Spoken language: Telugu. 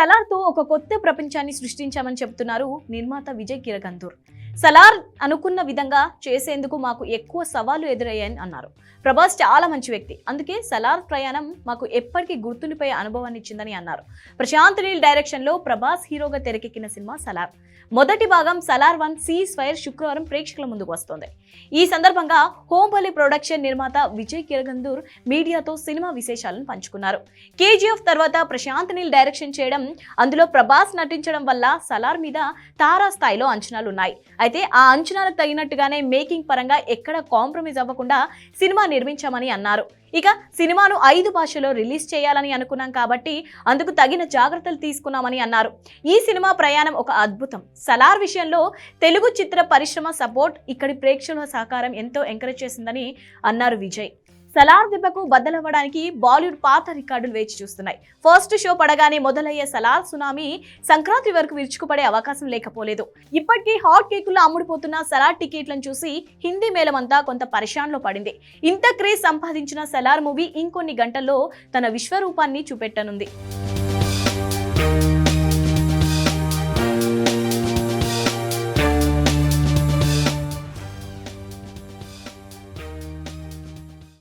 సలార్తో ఒక కొత్త ప్రపంచాన్ని సృష్టించామని చెబుతున్నారు నిర్మాత విజయ్ కిరకంతూర్ సలార్ అనుకున్న విధంగా చేసేందుకు మాకు ఎక్కువ సవాళ్ళు ఎదురయ్యాయని అన్నారు. ప్రభాస్ చాలా మంచి వ్యక్తి. అందుకే సలార్ ప్రయాణం మాకు ఎప్పటికీ గుర్తుండిపోయే అనుభవాన్ని ఇచ్చిందని అన్నారు. ప్రశాంత్ నీల్ డైరెక్షన్లో ప్రభాస్ హీరోగా తెరకెక్కిన సినిమా సలార్. మొదటి భాగం సలార్ వన్ సి స్వైర్ శుక్రవారం ప్రేక్షకుల ముందుకు వస్తోంది. ఈ సందర్భంగా హోంబలి ప్రొడక్షన్ నిర్మాత విజయ్ కిరగందూర్ మీడియాతో సినిమా విశేషాలను పంచుకున్నారు. కేజీఎఫ్ తర్వాత ప్రశాంత్ నీల్ డైరెక్షన్ చేయడం అందులో ప్రభాస్ నటించడం వల్ల సలార్ మీద తారా స్థాయిలో అంచనాలు ఉన్నాయి అయితే ఆ అంచనాలకు తగినట్టుగానే మేకింగ్ పరంగా ఎక్కడ కాంప్రమైజ్ అవ్వకుండా సినిమా నిర్మించామని అన్నారు. ఇక సినిమాను ఐదు భాషల్లో రిలీజ్ చేయాలని అనుకున్నాం కాబట్టి అందుకు తగిన జాగ్రత్తలు తీసుకున్నామని అన్నారు. ఈ సినిమా ప్రయాణం ఒక అద్భుతం. సలార్ విషయంలో తెలుగు చిత్ర పరిశ్రమ సపోర్ట్ ఇక్కడి ప్రేక్షకుల సహకారం ఎంతో ఎంకరేజ్ చేసిందని అన్నారు విజయ్. సలార్ దెబ్బకు బద్దలవ్వడానికి బాలీవుడ్ పాత రికార్డులు వేచి చూస్తున్నాయి. ఫస్ట్ షో పడగానే మొదలయ్యే సలార్ సునామీ సంక్రాంతి వరకు విరుచుకుపడే అవకాశం లేకపోలేదు. ఇప్పటికీ హాట్ కేకుల్లో అమ్ముడుపోతున్న సలార్ టికెట్లను చూసి హిందీ మేళమంతా కొంత పరిశాన్లో పడింది. ఇంత క్రేజ్ సంపాదించిన సలార్ మూవీ ఇంకొన్ని గంటల్లో తన విశ్వరూపాన్ని చూపెట్టనుంది.